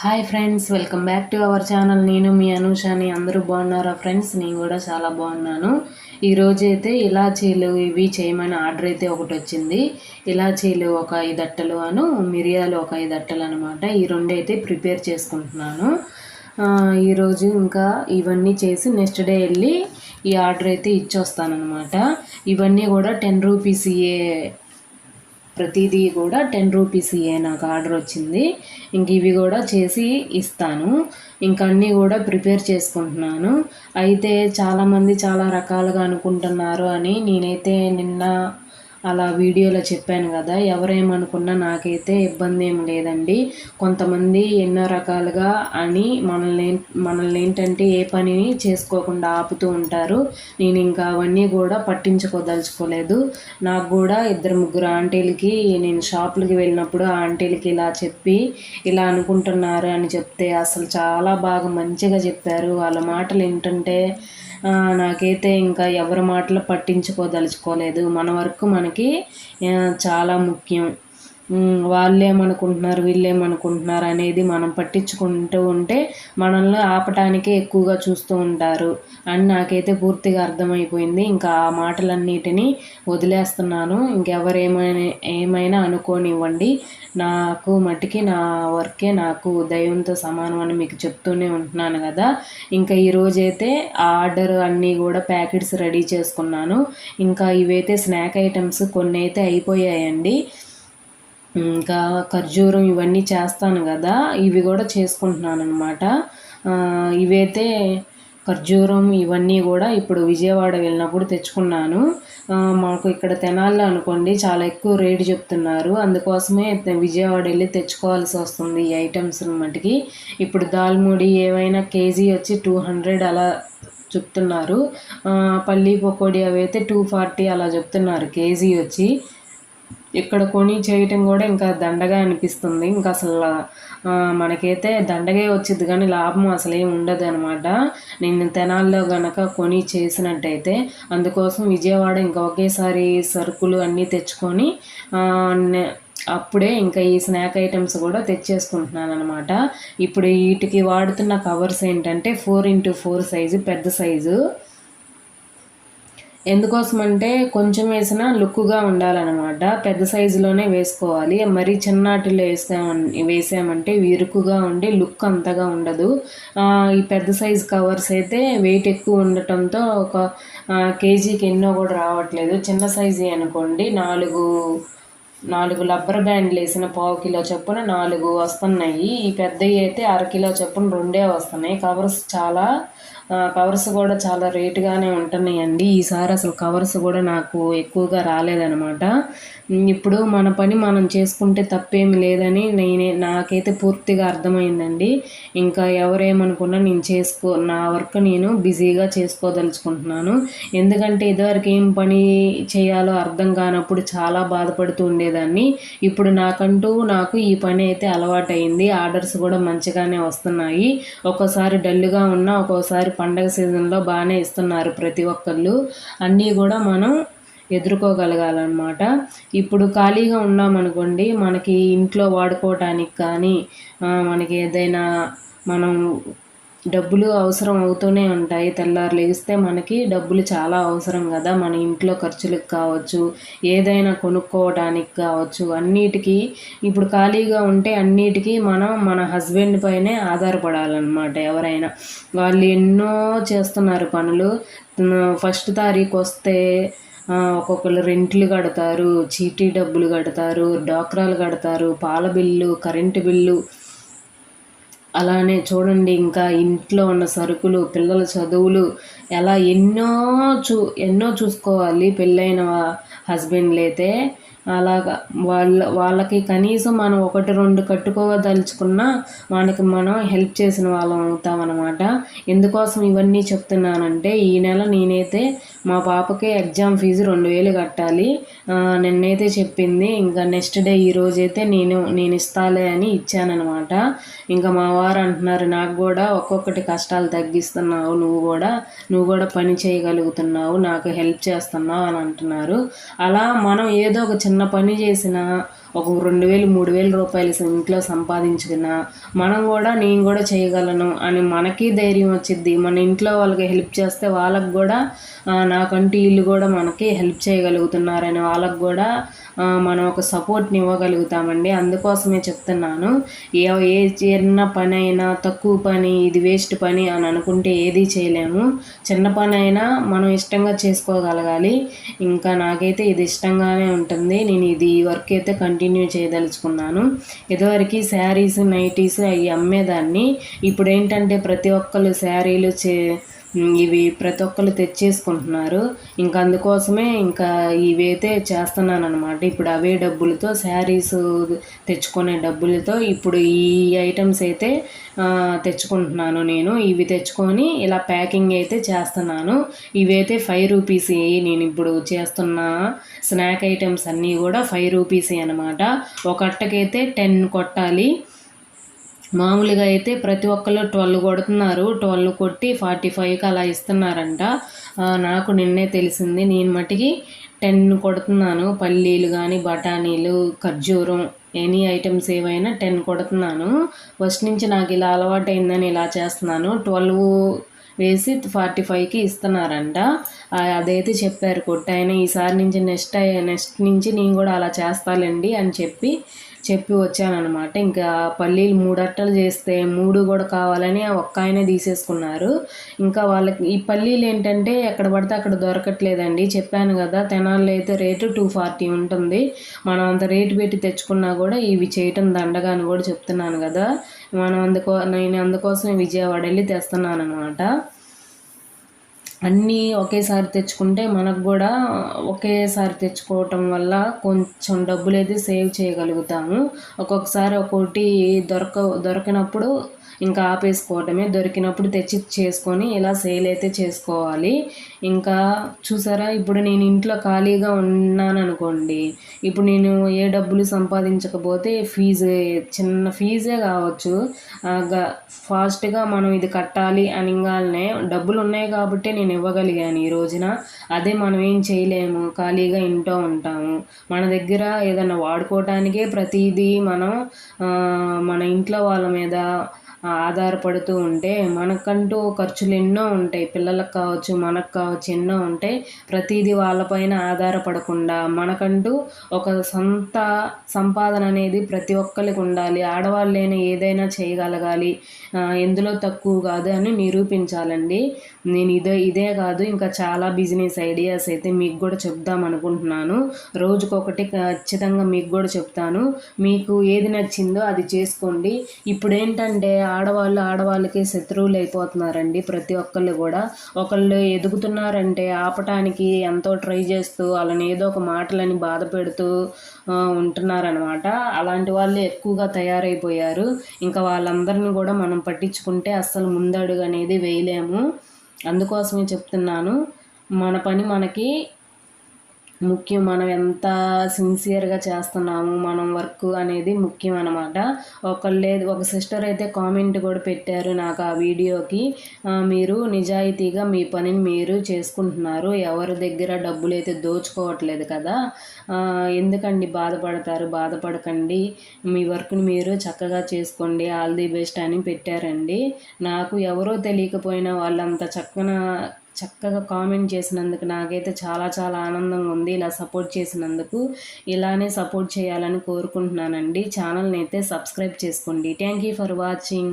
Hi friends welcome back to our channel నేను మీ అనుషాని అందరూ బాగున్నారా ఫ్రెండ్స్ నేను కూడా చాలా బాగున్నాను. ఈరోజు అయితే ఇలాచీలు ఇవి చేయమని ఆర్డర్ అయితే ఒకటి వచ్చింది. ఇలాచీలు ఒక ఐదు అట్టలు అను మిరియాలు ఒక ఐదు అట్టలు అనమాట ఈ రెండు అయితే ప్రిపేర్ చేసుకుంటున్నాను. ఈరోజు ఇంకా ఇవన్నీ చేసి నెక్స్ట్ డే వెళ్ళి ఈ ఆర్డర్ అయితే ఇచ్చొస్తానమాట ఇవన్నీ కూడా టెన్ రూపీస్ ఏ ప్రతిదీ కూడా టెన్ రూపీస్ ఏ నాకు ఆర్డర్ వచ్చింది. ఇంక ఇవి కూడా చేసి ఇస్తాను. ఇంక అన్నీ కూడా ప్రిపేర్ చేసుకుంటున్నాను. అయితే చాలామంది చాలా రకాలుగా అనుకుంటున్నారు అని నేనైతే నిన్న అలా వీడియోలో చెప్పాను కదా ఎవరేమనుకున్నా నాకైతే ఇబ్బంది ఏం లేదండి. కొంతమంది ఎన్నో రకాలుగా అని మనల్ని మనల్ని ఏంటంటే ఏ పనిని చేసుకోకుండా ఆపుతూ ఉంటారు. నేను ఇంకా అవన్నీ కూడా పట్టించుకోదలుచుకోలేదు. నాకు కూడా ఇద్దరు ముగ్గురు ఆంటీలకి నేను షాపులకి వెళ్ళినప్పుడు ఆ ఆంటీలకి ఇలా చెప్పి ఇలా అనుకుంటున్నారు అని చెప్తే అసలు చాలా బాగా మంచిగా చెప్పారు. వాళ్ళ మాటలు ఏంటంటే నాకైతే ఇంకా ఎవరి మాటలు పట్టించుకోదలుచుకోలేదు. మన వరకు మనకి చాలా ముఖ్యం. వాళ్ళేమనుకుంటున్నారు వీళ్ళేమనుకుంటున్నారు అనేది మనం పట్టించుకుంటూ ఉంటే మనల్ని ఆపటానికే ఎక్కువగా చూస్తూ ఉంటారు. అని నాకైతే పూర్తిగా అర్థమైపోయింది. ఇంకా ఆ మాటలన్నిటినీ వదిలేస్తున్నాను. ఇంకెవరేమైనా ఏమైనా అనుకోనివ్వండి. నాకు మట్టికి నా వర్కే నాకు దైవంతో సమానం అని మీకు చెప్తూనే ఉంటున్నాను కదా. ఇంకా ఈరోజైతే ఆ ఆర్డర్ అన్నీ కూడా ప్యాకెట్స్ రెడీ చేసుకున్నాను. ఇంకా ఇవైతే స్నాక్ ఐటమ్స్ కొన్ని అయితే అయిపోయాయండి. ఇంకా ఖర్జూరం ఇవన్నీ చేస్తాను కదా ఇవి కూడా చేసుకుంటున్నాను అనమాట ఇవైతే ఖర్జూరం ఇవన్నీ కూడా ఇప్పుడు విజయవాడ వెళ్ళినప్పుడు తెచ్చుకున్నాను. మాకు ఇక్కడ తెనాల్లో అనుకోండి చాలా ఎక్కువ రేటు చెప్తున్నారు. అందుకోసమే విజయవాడ వెళ్ళి తెచ్చుకోవాల్సి వస్తుంది ఈ ఐటమ్స్ మటుకి. ఇప్పుడు దాల్ముడి ఏవైనా కేజీ వచ్చి టూ హండ్రెడ్ అలా చెప్తున్నారు. పల్లీ పకోడీ అవి అయితే టూ ఫార్టీ అలా చెప్తున్నారు కేజీ వచ్చి. ఇక్కడ కొని చేయటం కూడా ఇంకా దండగా అనిపిస్తుంది. ఇంకా అసలు మనకైతే దండగే వచ్చింది కానీ లాభం అసలు ఏమి ఉండదు అనమాట నేను తెనాల్లో గనక కొని చేసినట్టయితే అందుకోసం విజయవాడ ఇంకా ఒకేసారి సరుకులు అన్నీ తెచ్చుకొని అప్పుడే ఇంకా ఈ స్నాక్ ఐటమ్స్ కూడా తెచ్చేసుకుంటున్నాను అనమాట ఇప్పుడు వీటికి వాడుతున్న కవర్స్ ఏంటంటే ఫోర్ ఇంటూ ఫోర్ సైజు పెద్ద సైజు. ఎందుకోసం అంటే కొంచెం వేసినా లుక్గా ఉండాలన్నమాట. పెద్ద సైజులోనే వేసుకోవాలి. మరీ చిన్నాటిలో వేసామని వేసామంటే ఇరుకుగా ఉండి లుక్ అంతగా ఉండదు. ఈ పెద్ద సైజు కవర్స్ అయితే వెయిట్ ఎక్కువ ఉండటంతో ఒక కేజీకి ఎన్నో కూడా రావట్లేదు. చిన్న సైజు అనుకోండి. నాలుగు నాలుగు రబ్బర్ బ్యాండ్లు వేసిన పావు కిలో చొప్పున నాలుగు వస్తున్నాయి. ఈ పెద్దవి అయితే అర కిలో చొప్పున రెండే వస్తున్నాయి. కవర్స్ చాలా కవర్స్ కూడా చాలా రేటుగానే ఉంటున్నాయండి. ఈసారి అసలు కవర్స్ కూడా నాకు ఎక్కువగా రాలేదనమాట ఇప్పుడు మన పని మనం చేసుకుంటే తప్పేమి లేదని నేనే నాకైతే పూర్తిగా అర్థమైందండి. ఇంకా ఎవరేమనుకున్నా నేను చేసుకో నా వర్క్ నేను బిజీగా చేసుకోదలుచుకుంటున్నాను. ఎందుకంటే ఇదివరకు ఏం పని చేయాలో అర్థం కానప్పుడు చాలా బాధపడుతూ ఉండేదాన్ని. ఇప్పుడు నాకంటూ నాకు ఈ పని అయితే అలవాటైంది. ఆర్డర్స్ కూడా మంచిగానే వస్తున్నాయి. ఒక్కోసారి డల్గా ఉన్నా ఒక్కోసారి పండగ సీజన్లో బాగానే ఇస్తున్నారు ప్రతి ఒక్కళ్ళు. అన్నీ కూడా మనం ఎదుర్కోగలగాలన్నమాట. ఇప్పుడు ఖాళీగా ఉన్నామనుకోండి మనకి ఇంట్లో వాడుకోవటానికి కానీ మనకి ఏదైనా మనం డబ్బులు అవసరం అవుతూనే ఉంటాయి. తెల్లారు లేస్తే మనకి డబ్బులు చాలా అవసరం కదా. మన ఇంట్లో ఖర్చులకు కావచ్చు ఏదైనా కొనుక్కోవడానికి కావచ్చు అన్నిటికీ ఇప్పుడు ఖాళీగా ఉంటే అన్నిటికీ మనం మన హస్బెండ్ పైనే ఆధారపడాలన్నమాట ఎవరైనా. వాళ్ళు ఎన్నో చేస్తున్నారు పనులు. ఫస్ట్ తారీఖు వస్తే ఒక్కొక్కరు రెంట్లు కడతారు చీటీ డబ్బులు కడతారు డాక్రాలు కడతారు పాల బిల్లు కరెంటు బిల్లు అలానే చూడండి ఇంకా ఇంట్లో ఉన్న సరుకులు పిల్లల చదువులు ఎలా ఎన్నో చూ ఎన్నో చూసుకోవాలి పెళ్ళైన హస్బెండ్లు అయితే అలాగా. వాళ్ళ వాళ్ళకి కనీసం మనం ఒకటి రెండు కట్టుకోదలుచుకున్నా మనకి మనం హెల్ప్ చేసిన వాళ్ళం అవుతామన్నమాట. ఎందుకోసం ఇవన్నీ చెప్తున్నానంటే ఈ నెల నేనైతే మా పాపకి ఎగ్జామ్ ఫీజు రెండు వేలు కట్టాలి. నిన్నైతే చెప్పింది ఇంకా నెక్స్ట్ డే ఈ రోజైతే నేను నేను ఇస్తాలే అని ఇచ్చాననమాట ఇంకా మా వారు అంటున్నారు నాకు కూడా ఒక్కొక్కటి కష్టాలు తగ్గిస్తున్నావు నువ్వు కూడా నువ్వు కూడా పని చేయగలుగుతున్నావు నాకు హెల్ప్ చేస్తున్నావు అని అంటున్నారు. అలా మనం ఏదో ఒక చిన్న పని చేసినా ఒక రెండు వేలు మూడు వేల రూపాయలు ఇంట్లో సంపాదించుకున్నా మనం కూడా నేను కూడా చేయగలను అని మనకి ధైర్యం వచ్చింది మన ఇంట్లో వాళ్ళకి హెల్ప్ చేస్తే వాళ్ళకి కూడా నాకంటూ వీళ్ళు కూడా మనకి హెల్ప్ చేయగలుగుతున్నారని వాళ్ళకి కూడా మనం ఒక సపోర్ట్ని ఇవ్వగలుగుతామండి. అందుకోసమే చెప్తున్నాను ఏ ఏ చిన్న పని అయినా తక్కువ పని ఇది వేస్ట్ పని అని అనుకుంటే ఏది చేయలేము. చిన్న పని అయినా మనం ఇష్టంగా చేసుకోగలగాలి. ఇంకా నాకైతే ఇది ఇష్టంగానే ఉంటుంది. నేను ఇది వర్క్ అయితే కంటిన్యూ కంటిన్యూ చేయదలుచుకున్నాను. ఇదివరకు శారీస్ నైటీస్ అవి అమ్మేదాన్ని. ఇప్పుడు ఏంటంటే ప్రతి ఒక్కరు శారీలు చే ఇవి ప్రతి ఒక్కరు తెచ్చేసుకుంటున్నారు. ఇంకా అందుకోసమే ఇంకా ఇవి అయితే చేస్తున్నాను అనమాట ఇప్పుడు అవే డబ్బులతో శారీస్ తెచ్చుకునే డబ్బులతో ఇప్పుడు ఈ ఐటమ్స్ అయితే తెచ్చుకుంటున్నాను నేను. ఇవి తెచ్చుకొని ఇలా ప్యాకింగ్ అయితే చేస్తున్నాను. ఇవైతే ఫైవ్ రూపీస్ నేను ఇప్పుడు చేస్తున్న స్నాక్ ఐటమ్స్ అన్నీ కూడా ఫైవ్ రూపీస్ అనమాట ఒక అట్టకైతే టెన్ కొట్టాలి. మామూలుగా అయితే ప్రతి ఒక్కళ్ళు ట్వెల్వ్ కొడుతున్నారు. ట్వెల్వ్ కొట్టి ఫార్టీ ఫైవ్కి అలా ఇస్తున్నారంట. నాకు నిన్నే తెలిసింది. నేను మటుకి టెన్ కొడుతున్నాను. పల్లీలు కానీ బఠానీలు ఖర్జూరం ఎనీ ఐటమ్స్ ఏవైనా టెన్ కొడుతున్నాను. ఫస్ట్ నుంచి నాకు ఇలా అలవాటు అయిందని ఇలా చేస్తున్నాను. ట్వెల్వ్ వేసి ఫార్టీ ఫైవ్కి ఇస్తున్నారంట. అదైతే చెప్పారు కొట్టాయన. ఈసారి నుంచి నెక్స్ట్ నెక్స్ట్ నుంచి నేను కూడా అలా చేస్తానండి అని చెప్పి చెప్పి వచ్చానమాట ఇంకా పల్లీలు మూడు అట్టలు చేస్తే మూడు కూడా కావాలని ఒక్క ఆయనే తీసేసుకున్నారు. ఇంకా వాళ్ళకి ఈ పల్లీలు ఏంటంటే ఎక్కడ పడితే అక్కడ దొరకట్లేదండి. చెప్పాను కదా తెనాల్లో అయితే రేటు టూ ఫార్టీ ఉంటుంది. మనం అంత రేటు పెట్టి తెచ్చుకున్నా కూడా ఇవి చేయటం దండగా అని కూడా చెప్తున్నాను కదా. మనం అందుకో నేను అందుకోసం విజయవాడ వెళ్ళి తెస్తున్నాను అనమాట అన్నీ ఒకేసారి తెచ్చుకుంటే మనకు కూడా ఒకేసారి తెచ్చుకోవటం వల్ల కొంచెం డబ్బులు అయితే సేవ్ చేయగలుగుతాము. ఒక్కొక్కసారి ఒక్కోటి దొరక దొరికినప్పుడు ఇంకా ఆపేసుకోవటమే. దొరికినప్పుడు తెచ్చి చేసుకొని ఇలా సేల్ అయితే చేసుకోవాలి. ఇంకా చూసారా? ఇప్పుడు నేను ఇంట్లో ఖాళీగా ఉన్నాను అనుకోండి ఇప్పుడు నేను ఏ డబ్బులు సంపాదించకపోతే ఫీజు చిన్న ఫీజే కావచ్చు. ఫాస్ట్గా మనం ఇది కట్టాలి అనగానే డబ్బులు ఉన్నాయి కాబట్టి నేను ఇవ్వగలిగాను ఈ రోజున. అదే మనం ఏం చేయలేము. ఖాళీగా ఇంట్లో ఉంటాము. మన దగ్గర ఏదైనా వాడుకోవటానికే ప్రతిదీ మనం మన ఇంట్లో వాళ్ళ మీద ఆధారపడుతూ ఉంటే మనకంటూ ఖర్చులు ఎన్నో ఉంటాయి. పిల్లలకు కావచ్చు మనకు కావచ్చు ఎన్నో ఉంటాయి. ప్రతిదీ వాళ్ళపైన ఆధారపడకుండా మనకంటూ ఒక సొంత సంపాదన అనేది ప్రతి ఒక్కరికి ఉండాలి. ఆడవాళ్ళైనా ఏదైనా చేయగలగాలి. ఎందులో తక్కువ కాదు అని నిరూపించాలండి. నేను ఇదే ఇదే కాదు ఇంకా చాలా బిజినెస్ ఐడియాస్ అయితే మీకు కూడా చెప్దాం అనుకుంటున్నాను. రోజుకొకటి ఖచ్చితంగా మీకు కూడా చెప్తాను. మీకు ఏది నచ్చిందో అది చేసుకోండి. ఇప్పుడు ఏంటంటే ఆడవాళ్ళు ఆడవాళ్ళకి శత్రువులు అయిపోతున్నారండి ప్రతి ఒక్కళ్ళు కూడా. ఒకళ్ళు ఎదుగుతున్నారంటే ఆపటానికి ఎంతో ట్రై చేస్తూ వాళ్ళని ఏదో ఒక మాటలని బాధ పెడుతూ ఉంటున్నారనమాట అలాంటి వాళ్ళు ఎక్కువగా తయారైపోయారు. ఇంకా వాళ్ళందరినీ కూడా మనం పట్టించుకుంటే అస్సలు ముందడుగు అనేది వేయలేము. అందుకోసమే చెప్తున్నాను. మన పని మనకి ముఖ్యం మనం ఎంత సిన్సియర్గా చేస్తున్నాము మనం వర్క్ అనేది ముఖ్యం అనమాట లేదు ఒక సిస్టర్ అయితే కామెంట్ కూడా పెట్టారు నాకు ఆ వీడియోకి. మీరు నిజాయితీగా మీ పనిని మీరు చేసుకుంటున్నారు. ఎవరి దగ్గర డబ్బులు అయితే దోచుకోవట్లేదు కదా. ఎందుకండి బాధపడతారు? బాధపడకండి. మీ వర్క్ని మీరు చక్కగా చేసుకోండి. ఆల్ ది బెస్ట్ అని పెట్టారండి. నాకు ఎవరో తెలియకపోయినా వాళ్ళంత చక్కన చక్కగా కామెంట్ చేసినందుకు నాకైతే చాలా చాలా ఆనందంగా ఉంది. ఇలా సపోర్ట్ చేసినందుకు ఇలానే సపోర్ట్ చేయాలని కోరుకుంటున్నానండి. ఛానల్ని అయితే సబ్స్క్రైబ్ చేసుకోండి. Thank you for watching.